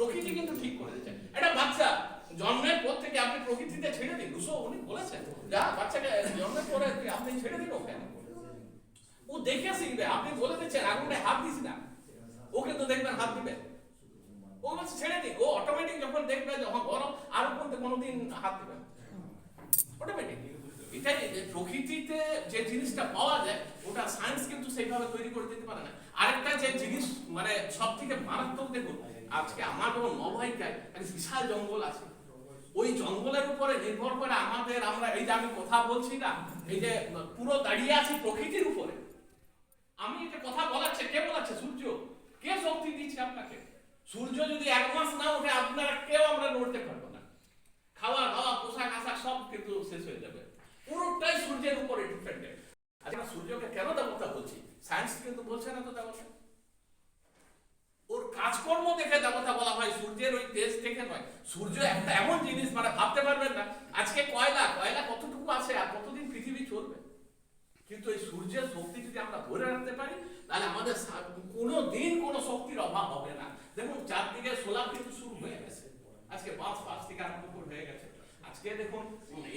প্রকৃতি কিন্তু ঠিক করে দিয়েছে। একটা বাচ্চা জন্মের পর থেকে আপনি প্রকৃতিতে ছেড়ে দিন। রুশো, উনি বলেছেন, যা বাচ্চাকে জন্মের পরে আপনি ছেড়ে দিন ওকে। ও দেখে শিখবে। আপনি বলে দিচ্ছেন, আগুনে হাত দিস না। ও কিন্তু দেখবেন হাত দিবে। ও বলছে, ছেড়ে দিন ও অটোমেটিক যখন দেখবে, যখন গরম আর কোনতে কোনোদিন হাত দিবে অটোমেটিক এটাই প্রকৃতিতে যে জিনিসটা পাওয়া যায়, ওটা সায়েন্স কিন্তু সেইভাবে তৈরি করে দিতে পারে না। যে জিনিস মানে সব থেকে মারাত্মক দেখুন, আজকে আমার যেমন নভাইকায় একটা বিশাল জঙ্গল আছে। ওই জঙ্গলের উপরে নির্ভর করে আমাদের, আমরা এই যে আমি কথা বলছি না, এই যে পুরো দাঁড়িয়ে আছি প্রকৃতির উপরে। আমি এটা কথা বলাচ্ছে, কে বলাচ্ছে? সূর্য। কে শক্তি দিচ্ছে আপনাকে? সূর্য যদি এক মাস না ওঠে, আপনারা কেউ আমরা নড়তে পারব না। খাওয়া দাওয়া, পোশাক আশাক সব কিন্তু শেষ হয়ে যাবে। পুরোটাই সূর্যের উপরে ডিপেন্ডেন্ট আচ্ছা সূর্যকে কেন দেবতা বলছি? সায়েন্স কিন্তু বলছে না তো দেবতা। দেখে দেবতা বলা হয়, সূর্যের ওই তেজ দেখে নয়। সূর্য একটা এমন জিনিস মানে ভাবতে পারবেন না। আজকে কয়লা কয়লা কতটুকু আছে আর কতদিন পৃথিবী চলবে? কিন্তু এই সূর্যের শক্তি যদি আমরা ধরে রাখতে পারি, তাহলে আমাদের কোনো দিন কোনো শক্তির অভাব হবে না। দেখুন, চারদিকে সোলার কিন্তু শুরু হয়ে গেছে। আজকে বাস ফাস থেকে আরম্ভ করে হয়ে গেছে। আজকে দেখুন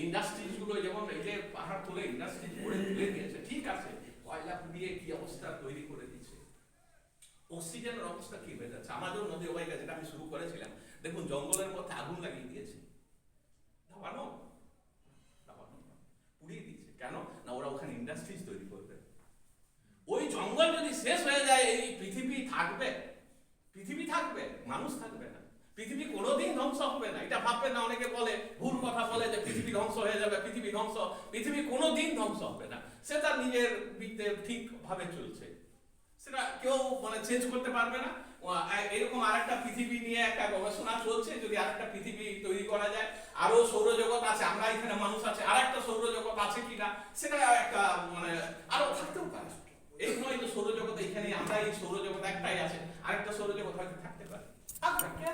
ইন্ডাস্ট্রিজগুলো যেমন এই যে পাহাড় তুলে ইন্ডাস্ট্রিজ করে তুলে দিয়েছে ঠিক আছে কয়লা দিয়ে কি অবস্থা তৈরি করে দিচ্ছে অক্সিজেনের অবস্থা কি হয়ে যাচ্ছে? আমাদের নদী ওয়াইকা যেটা আমি শুরু করেছিলাম। দেখুন, জঙ্গলের মধ্যে আগুন লাগিয়ে দিয়েছে। ধাবানো ধাবানো না। পুড়িয়ে দিচ্ছে কেন? না, ওরা ওখানে ইন্ডাস্ট্রিজ তৈরি করবে। ওই জঙ্গল যদি শেষ হয়ে যায়, এই পৃথিবী থাকবে। পৃথিবী থাকবে, মানুষ থাকবে না। পৃথিবী কোনোদিন ধ্বংস হবে না। এটা ভাববে না, অনেকে বলে, ভুল কথা বলে যে পৃথিবী ধ্বংস হয়ে যাবে, পৃথিবী ধ্বংস। পৃথিবী কোনোদিন ধ্বংস হবে না। সে তার নিজের দিকতে ঠিক ভাবে চলছে। সেটা কেউ মানে চেঞ্জ করতে পারবে না। এরকম আরেকটা পৃথিবী নিয়ে একটা গবেষণা চলছে, যদি আরেকটা পৃথিবী তৈরি করা যায়। আরও সৌরজগৎ আছে, আমরা এখানে মানুষ আছে, আরেকটা সৌরজগৎ আছে কিনা, সেটা একটা মানে আরও থাকতেও পারে। এই নয় যে সৌরজগৎ এখানে আমরা এই সৌরজগৎ একটাই আছে, আরেকটা সৌরজগৎ হয়তো থাকতে পারে।